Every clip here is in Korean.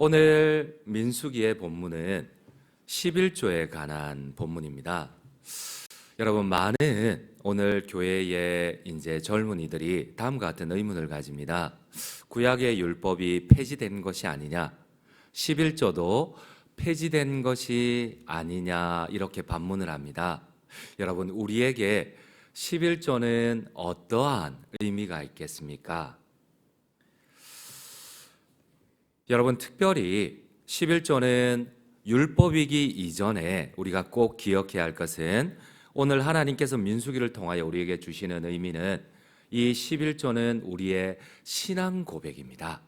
오늘 민수기의 본문은 11조에 관한 본문입니다. 여러분 많은 오늘 교회의 이제 젊은이들이 다음과 같은 의문을 가집니다. 구약의 율법이 폐지된 것이 아니냐? 11조도 폐지된 것이 아니냐 이렇게 반문을 합니다. 여러분 우리에게 11조는 어떠한 의미가 있겠습니까? 여러분 특별히 11조는 율법이기 이전에 우리가 꼭 기억해야 할 것은 오늘 하나님께서 민수기를 통하여 우리에게 주시는 의미는 이 11조는 우리의 신앙 고백입니다.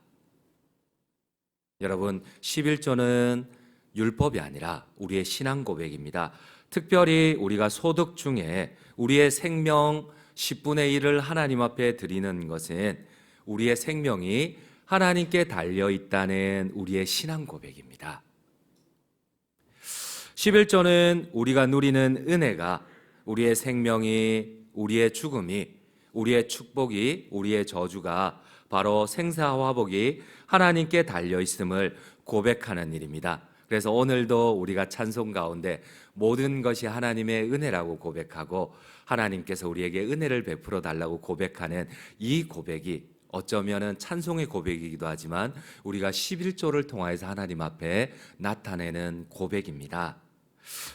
여러분 11조는 율법이 아니라 우리의 신앙 고백입니다. 특별히 우리가 소득 중에 우리의 생명 10분의 1을 하나님 앞에 드리는 것은 우리의 생명이 하나님께 달려 있다는 우리의 신앙 고백입니다. 11조는 우리가 누리는 은혜가 우리의 생명이 우리의 죽음이 우리의 축복이 우리의 저주가 바로 생사화복이 하나님께 달려 있음을 고백하는 일입니다. 그래서 오늘도 우리가 찬송 가운데 모든 것이 하나님의 은혜라고 고백하고 하나님께서 우리에게 은혜를 베풀어 달라고 고백하는 이 고백이 어쩌면은 찬송의 고백이기도 하지만 우리가 11조를 통하여서 하나님 앞에 나타내는 고백입니다.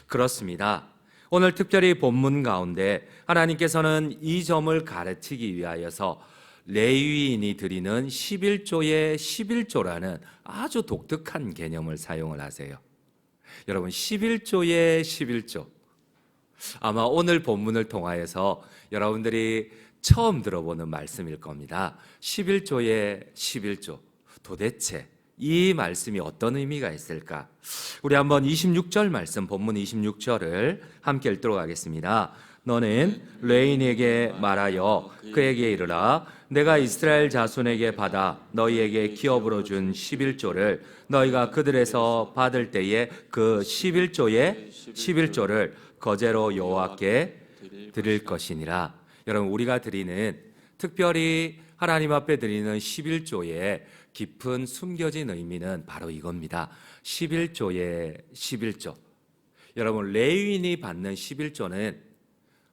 그렇습니다. 오늘 특별히 본문 가운데 하나님께서는 이 점을 가르치기 위하여서 레위인이 드리는 11조의 11조라는 아주 독특한 개념을 사용을 하세요. 여러분 11조의 11조 아마 오늘 본문을 통하여서 여러분들이 처음 들어보는 말씀일 겁니다. 11조의 11조 도대체 이 말씀이 어떤 의미가 있을까? 우리 한번 26절 말씀 본문 26절을 함께 읽도록 하겠습니다. 너는 레인에게 말하여 그에게 이르라 내가 이스라엘 자손에게 받아 너희에게 기업으로 준 11조를 너희가 그들에서 받을 때에 그 11조의 11조를 거제로 여호와께 드릴 것이니라. 여러분 우리가 드리는 특별히 하나님 앞에 드리는 11조의 깊은 숨겨진 의미는 바로 이겁니다. 11조의 11조. 여러분 레위인이 받는 11조는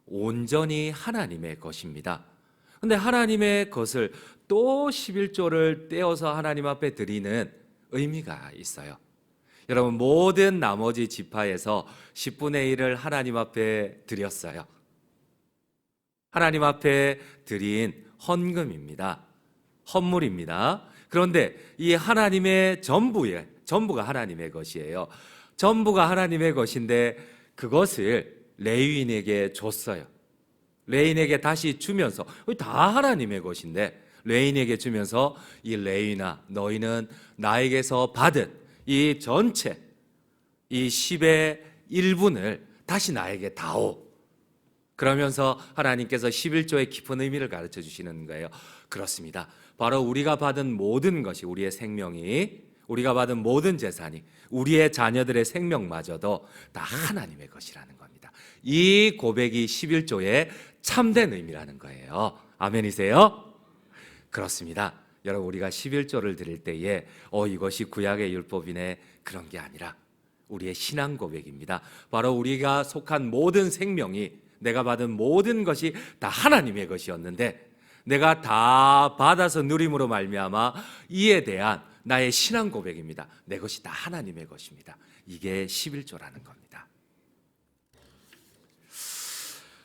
온전히 하나님의 것입니다. 근데 하나님의 것을 또 11조를 떼어서 하나님 앞에 드리는 의미가 있어요. 여러분 모든 나머지 지파에서 10분의 1을 하나님 앞에 드렸어요. 하나님 앞에 드린 헌금입니다. 헌물입니다. 그런데 이 하나님의 전부의 전부가 하나님의 것이에요. 전부가 하나님의 것인데 그것을 레위인에게 줬어요. 레인에게 다시 주면서 다 하나님의 것인데 레인에게 주면서 이 레인아 너희는 나에게서 받은 이 전체 이 10의 1분을 다시 나에게 다오. 그러면서 하나님께서 11조의 깊은 의미를 가르쳐 주시는 거예요. 그렇습니다. 바로 우리가 받은 모든 것이 우리의 생명이 우리가 받은 모든 재산이 우리의 자녀들의 생명마저도 다 하나님의 것이라는 겁니다. 이 고백이 11조의 참된 의미라는 거예요. 아멘이세요? 그렇습니다. 여러분 우리가 11조를 드릴 때에 어 이것이 구약의 율법이네 그런 게 아니라 우리의 신앙 고백입니다. 바로 우리가 속한 모든 생명이 내가 받은 모든 것이 다 하나님의 것이었는데 내가 다 받아서 누림으로 말미암아 이에 대한 나의 신앙 고백입니다. 내 것이 다 하나님의 것입니다. 이게 11조라는 겁니다.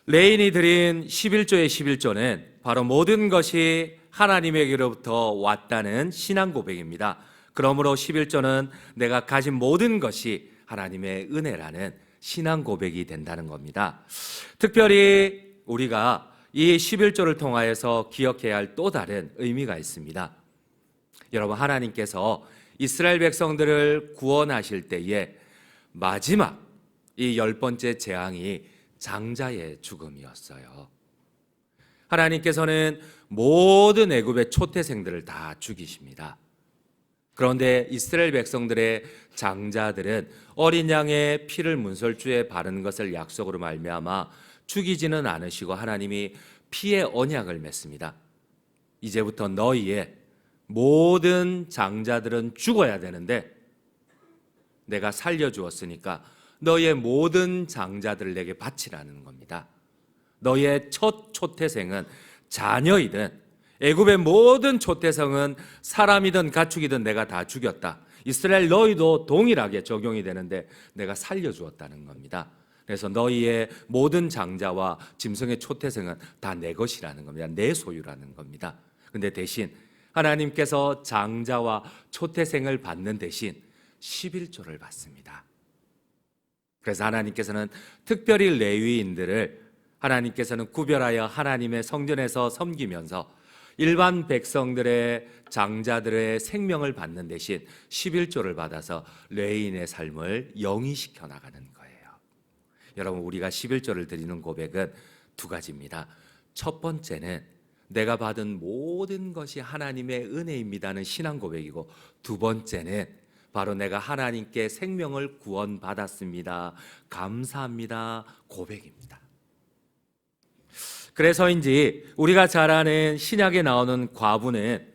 레인이 드린 11조의 11조는 바로 모든 것이 하나님에게로부터 왔다는 신앙 고백입니다. 그러므로 11조는 내가 가진 모든 것이 하나님의 은혜라는 신앙 고백이 된다는 겁니다. 특별히 우리가 이 11조를 통하여서 기억해야 할 또 다른 의미가 있습니다. 여러분, 하나님께서 이스라엘 백성들을 구원하실 때에 마지막 이 열 번째 재앙이 장자의 죽음이었어요. 하나님께서는 모든 애굽의 초태생들을 다 죽이십니다. 그런데 이스라엘 백성들의 장자들은 어린 양의 피를 문설주에 바르는 것을 약속으로 말미암아 죽이지는 않으시고 하나님이 피의 언약을 맺습니다. 이제부터 너희의 모든 장자들은 죽어야 되는데 내가 살려 주었으니까 너의 모든 장자들을 내게 바치라는 겁니다. 너의 첫 초태생은 자녀이든 애굽의 모든 초태생은 사람이든 가축이든 내가 다 죽였다. 이스라엘 너희도 동일하게 적용이 되는데 내가 살려주었다는 겁니다. 그래서 너희의 모든 장자와 짐승의 초태생은 다 내 것이라는 겁니다. 내 소유라는 겁니다. 근데 대신 하나님께서 장자와 초태생을 받는 대신 11조를 받습니다. 그래서 하나님께서는 특별히 레위인들을 하나님께서는 구별하여 하나님의 성전에서 섬기면서 일반 백성들의 장자들의 생명을 받는 대신 11조를 받아서 레인의 삶을 영위시켜 나가는 거예요. 여러분 우리가 11조를 드리는 고백은 두 가지입니다. 첫 번째는 내가 받은 모든 것이 하나님의 은혜입니다는 신앙 고백이고 두 번째는 바로 내가 하나님께 생명을 구원받았습니다. 감사합니다. 고백입니다. 그래서인지 우리가 잘 아는 신약에 나오는 과부는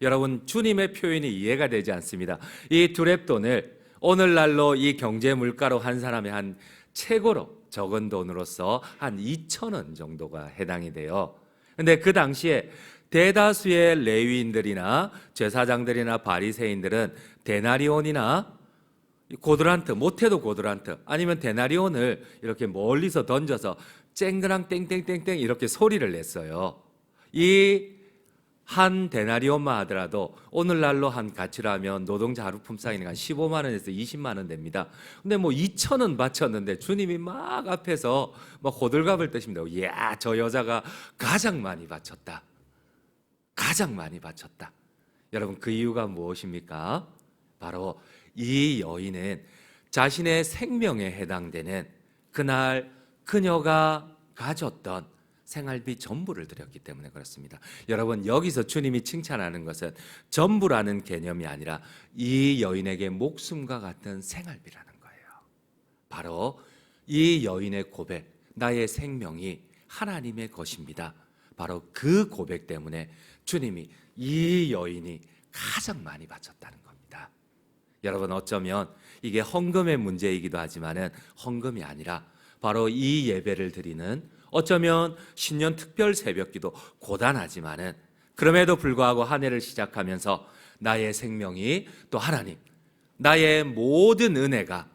여러분 주님의 표현이 이해가 되지 않습니다. 이 두랩돈을 오늘날로 이 경제 물가로 한 사람의 한 최고로 적은 돈으로서 한 2천 원 정도가 해당이 돼요. 근데 그 당시에 대다수의 레위인들이나 제사장들이나 바리새인들은 데나리온이나 고드란트 못해도 고드란트 아니면 데나리온을 이렇게 멀리서 던져서 쨍그랑 땡땡땡땡 이렇게 소리를 냈어요. 이 한 데나리온만 하더라도 오늘날로 한 가치로 하면 노동자 하루 품삯이 한 15만 원에서 20만 원 됩니다. 근데 뭐 2천 원 바쳤는데 주님이 막 앞에서 막 호들갑을 떠십니다. 이야, 저 여자가 가장 많이 바쳤다. 가장 많이 바쳤다. 여러분 그 이유가 무엇입니까? 바로 이 여인은 자신의 생명에 해당되는 그날 그녀가 가졌던 생활비 전부를 드렸기 때문에 그렇습니다. 여러분 여기서 주님이 칭찬하는 것은 전부라는 개념이 아니라 이 여인에게 목숨과 같은 생활비라는 거예요. 바로 이 여인의 고백, 나의 생명이 하나님의 것입니다. 바로 그 고백 때문에 주님이 이 여인이 가장 많이 바쳤다는 겁니다. 여러분 어쩌면 이게 헌금의 문제이기도 하지만은 헌금이 아니라 바로 이 예배를 드리는 어쩌면 신년 특별 새벽기도 고단하지만은 그럼에도 불구하고 한 해를 시작하면서 나의 생명이 또 하나님 나의 모든 은혜가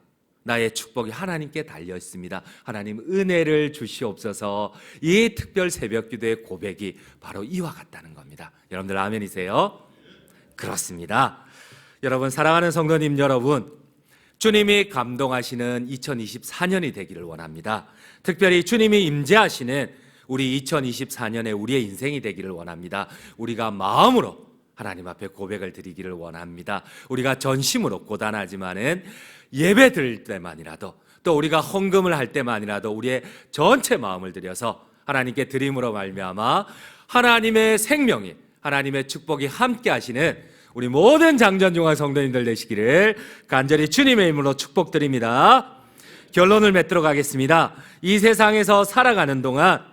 나의 축복이 하나님께 달려 있습니다. 하나님 은혜를 주시옵소서. 이 특별 새벽 기도의 고백이 바로 이와 같다는 겁니다. 여러분들 아멘이세요? 그렇습니다. 여러분 사랑하는 성도님 여러분 주님이 감동하시는 2024년이 되기를 원합니다. 특별히 주님이 임재하시는 우리 2024년에 우리의 인생이 되기를 원합니다. 우리가 마음으로 하나님 앞에 고백을 드리기를 원합니다. 우리가 전심으로 고단하지만은 예배 드릴 때만이라도 또 우리가 헌금을 할 때만이라도 우리의 전체 마음을 들여서 하나님께 드림으로 말미암아 하나님의 생명이 하나님의 축복이 함께 하시는 우리 모든 장전중앙 성도님들 되시기를 간절히 주님의 이름으로 축복드립니다. 결론을 맺도록 하겠습니다. 이 세상에서 살아가는 동안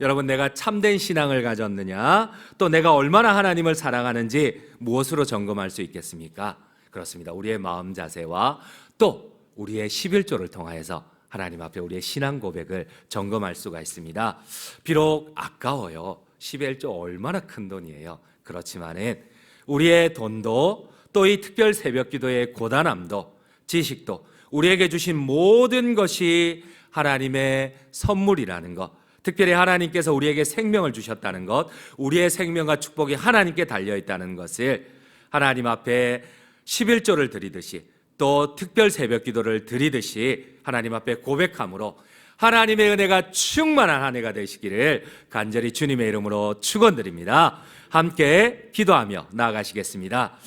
여러분 내가 참된 신앙을 가졌느냐 또 내가 얼마나 하나님을 사랑하는지 무엇으로 점검할 수 있겠습니까? 그렇습니다. 우리의 마음 자세와 또 우리의 11조를 통하여서 하나님 앞에 우리의 신앙 고백을 점검할 수가 있습니다. 비록 아까워요. 11조 얼마나 큰 돈이에요. 그렇지만은 우리의 돈도 또 이 특별 새벽 기도의 고단함도 지식도 우리에게 주신 모든 것이 하나님의 선물이라는 것. 특별히 하나님께서 우리에게 생명을 주셨다는 것, 우리의 생명과 축복이 하나님께 달려 있다는 것을 하나님 앞에 11조를 드리듯이 또 특별 새벽 기도를 드리듯이 하나님 앞에 고백함으로 하나님의 은혜가 충만한 한 해가 되시기를 간절히 주님의 이름으로 축원드립니다. 함께 기도하며 나아가시겠습니다.